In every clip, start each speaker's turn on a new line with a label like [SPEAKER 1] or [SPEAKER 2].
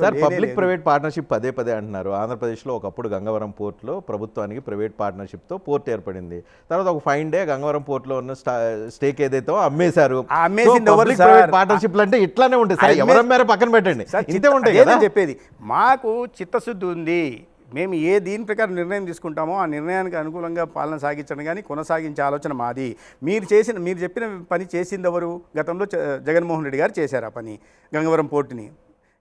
[SPEAKER 1] Sir public. Private partnership పదే పదే అంటున్నారు. ఆంధ్రప్రదేశ్లో ఒకప్పుడు గంగవరం పోర్ట్లో ప్రభుత్వానికి ప్రైవేట్ పార్ట్నర్షిప్తో పోర్ట్ ఏర్పడింది. తర్వాత ఒక ఫైన్ డే గంగవరం పోర్ట్లో ఉన్న స్టా- స్టేక్ ఏదైతే అమ్మేశారు. పార్ట్నర్షిప్లు అంటే ఇట్లానే ఉంటాయి సార్.
[SPEAKER 2] అమ్మే-
[SPEAKER 1] ఎవరు అమ్మారో పక్కన పెట్టండి. ఇంతే
[SPEAKER 2] చిత్త-
[SPEAKER 1] ఉంటాయి కదా.
[SPEAKER 2] చెప్పేది. మాకు చిత్తశుద్ధి ఉంది. మేము ఏ దీని ప్రకారం నిర్ణయం తీసుకుంటామో ఆ నిర్ణయానికి అనుకూలంగా పాలన సాగించడం కానీ కొనసాగించే ఆలోచన మాది. మీరు చేసిన మీరు చెప్పిన పని చేసింది ఎవరు? గతంలో జగన్మోహన్ రెడ్డి గారు చేశారు ఆ పని గంగవరం పోర్టుని.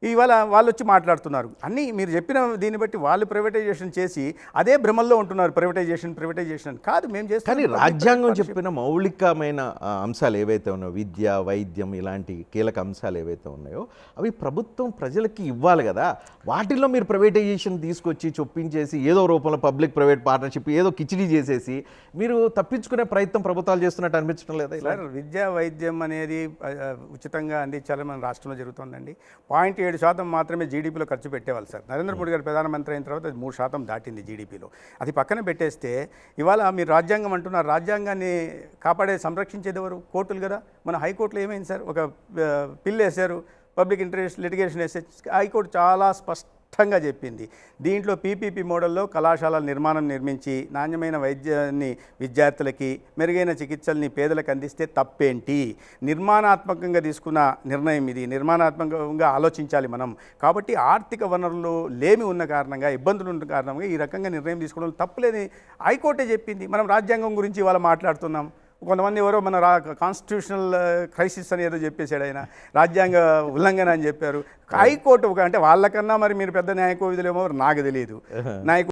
[SPEAKER 2] ఇవాళ వాళ్ళు వచ్చి మాట్లాడుతున్నారు. అన్నీ మీరు చెప్పిన దీన్ని బట్టి వాళ్ళు ప్రైవేటైజేషన్ చేసి అదే భ్రమల్లో ఉంటున్నారు ప్రైవేటైజేషన్ ప్రైవేటైజేషన్. కాదు మేము
[SPEAKER 1] కానీ
[SPEAKER 2] చేస్తాం
[SPEAKER 1] రాజ్యాంగం చెప్పిన మౌలికమైన అంశాలు ఏవైతే ఉన్నాయో విద్య వైద్యం ఇలాంటి కీలక అంశాలు ఏవైతే ఉన్నాయో అవి ప్రభుత్వం ప్రజలకి ఇవ్వాలి కదా. వాటిల్లో మీరు ప్రైవేటైజేషన్ తీసుకొచ్చి చొప్పించేసి ఏదో రూపంలో పబ్లిక్ ప్రైవేట్ పార్ట్నర్షిప్ ఏదో కిచిడీ చేసేసి మీరు తప్పించుకునే ప్రయత్నం ప్రభుత్వాలు చేస్తున్నట్టు అనిపించడం లేదా
[SPEAKER 2] సార్ విద్యా వైద్యం అనేది ఉచితంగా అందించాలని మన రాష్ట్రంలో జరుగుతుందండి. పాయింట్ ఏడు శాతం మాత్రమే జీడీపీలో ఖర్చు పెట్టేవాళ్ళు సార్. నరేంద్ర మోడీ గారు ప్రధానమంత్రి అయిన తర్వాత మూడు శాతం దాటింది జీడీపీలో. అది పక్కన పెట్టేస్తే ఇవాళ మీరు రాజ్యాంగం అంటున్నారు. రాజ్యాంగాన్ని కాపాడే సంరక్షించేది ఎవరు? కోర్టులు కదా. మన హైకోర్టులో ఏమైంది సార్? ఒక పిల్లు వేశారు. పబ్లిక్ ఇంట్రెస్ట్ లిటిగేషన్ వేసే హైకోర్టు చాలా స్పష్టంగా చెప్పింది. దీంట్లో పీపీపీ మోడల్లో కళాశాలల నిర్మాణం నిర్మించి నాణ్యమైన వైద్యాన్ని విద్యార్థులకి మెరుగైన చికిత్సల్ని పేదలకు అందిస్తే తప్పేంటి? నిర్మాణాత్మకంగా తీసుకున్న నిర్ణయం ఇది. నిర్మాణాత్మకంగా ఆలోచించాలి మనం. కాబట్టి ఆర్థిక వనరులు లేమి ఉన్న కారణంగా ఇబ్బందులు ఉన్న కారణంగా ఈ రకంగా నిర్ణయం తీసుకోవడం తప్పులేని హైకోర్టే చెప్పింది. మనం రాజ్యాంగం గురించి ఇవాళ మాట్లాడుతున్నాం. కొంతమంది ఎవరో మన రా కాన్స్టిట్యూషనల్ క్రైసిస్ అని ఏదో చెప్పేశాడు ఆయన. రాజ్యాంగ ఉల్లంఘన అని చెప్పారు. హైకోర్టు ఒక అంటే వాళ్ళకన్నా మరి మీరు పెద్ద న్యాయ కోవిధులేమో నాకు తెలియదు. న్యాయ